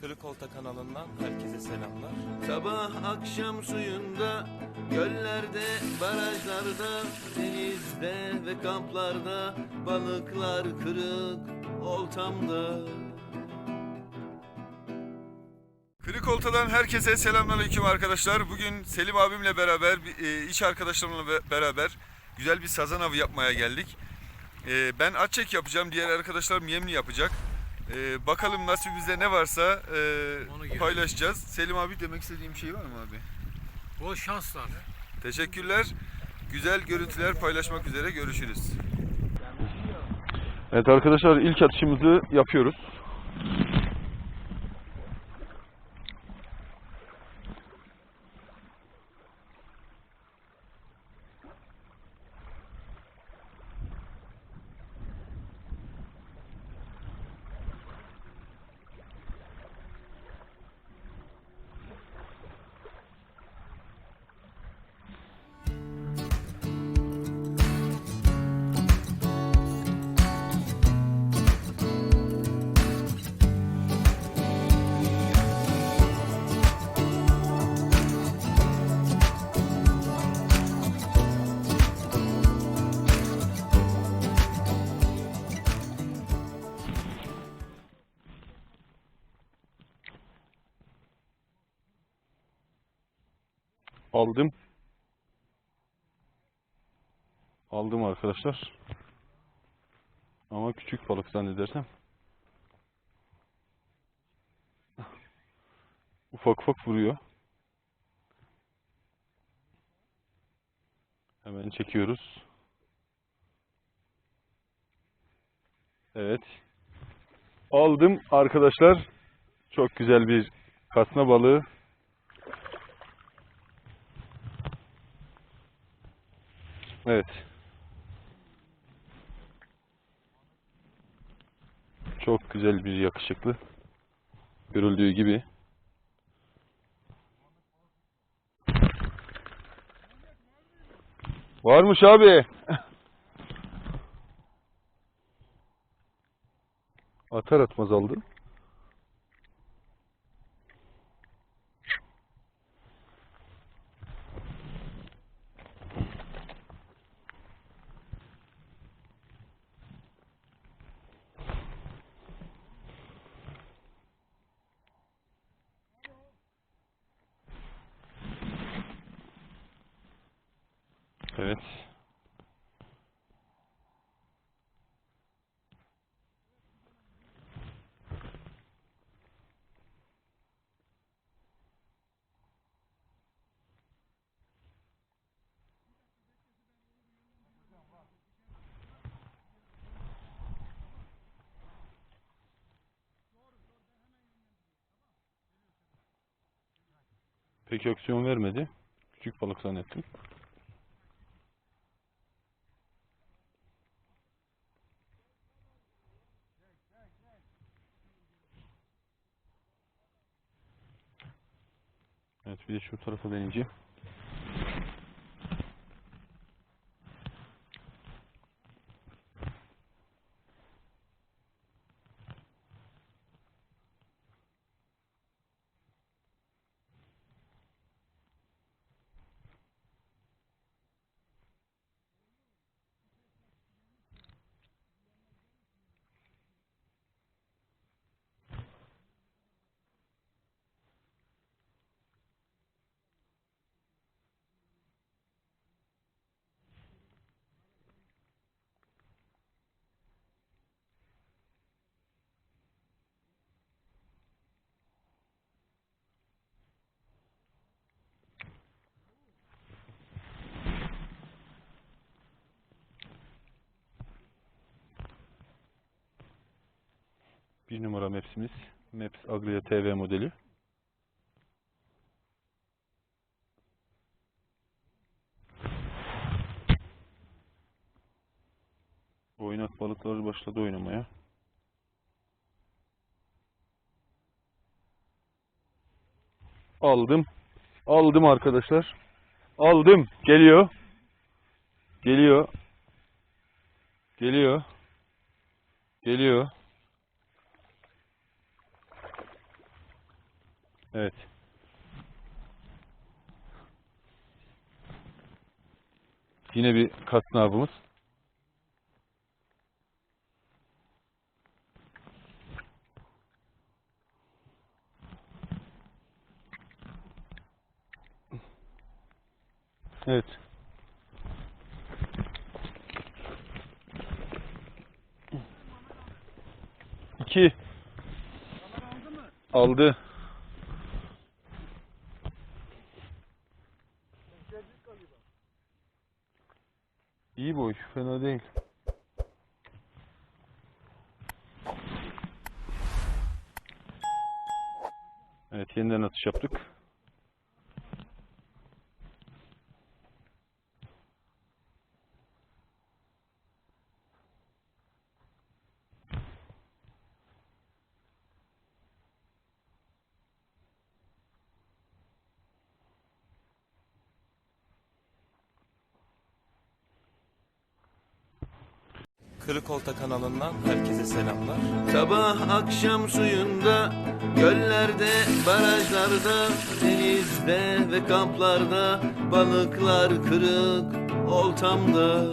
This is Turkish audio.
Kırık Olta kanalından herkese selamlar. Sabah akşam suyunda, göllerde, barajlarda, denizde ve kamplarda balıklar kırık oltamda. Kırık Olta'dan herkese selamünaleyküm arkadaşlar. Bugün Selim abimle beraber, e, iş arkadaşlarımla be- beraber güzel bir sazan avı yapmaya geldik. E, ben atçek yapacağım, diğer arkadaşlarım yemli yapacak. E, bakalım nasibimizde ne varsa e, paylaşacağız. Selim abi demek istediğim şey var mı abi? Bol şanslar. Teşekkürler. Güzel görüntüler paylaşmak üzere görüşürüz. Evet arkadaşlar ilk atışımızı yapıyoruz. Aldım. Aldım arkadaşlar. Ama küçük balık zannedersem. Ufak ufak vuruyor. Hemen çekiyoruz. Evet. Aldım arkadaşlar. Çok güzel bir kasna balığı. Evet. Çok güzel bir yakışıklı. Görüldüğü gibi. Varmış abi. Atar atmaz aldı. Evet. Pek aksiyon vermedi. Küçük balık zannettim. Evet bir de şu tarafa deneyeceğim. Bir numara Maps'imiz. Maps Agria TV modeli. Oynak balıklar başladı oynamaya. Aldım. Aldım arkadaşlar. Aldım. Geliyor. Geliyor. Geliyor. Geliyor. Evet. Yine bir avımız. Evet. İki. Aldı. İyi boy, fena değil. Evet, yeniden atış yaptık. Kırık Olta kanalından herkese selamlar. Sabah akşam suyunda, göllerde, barajlarda, denizde ve kamplarda balıklar kırık oltamda.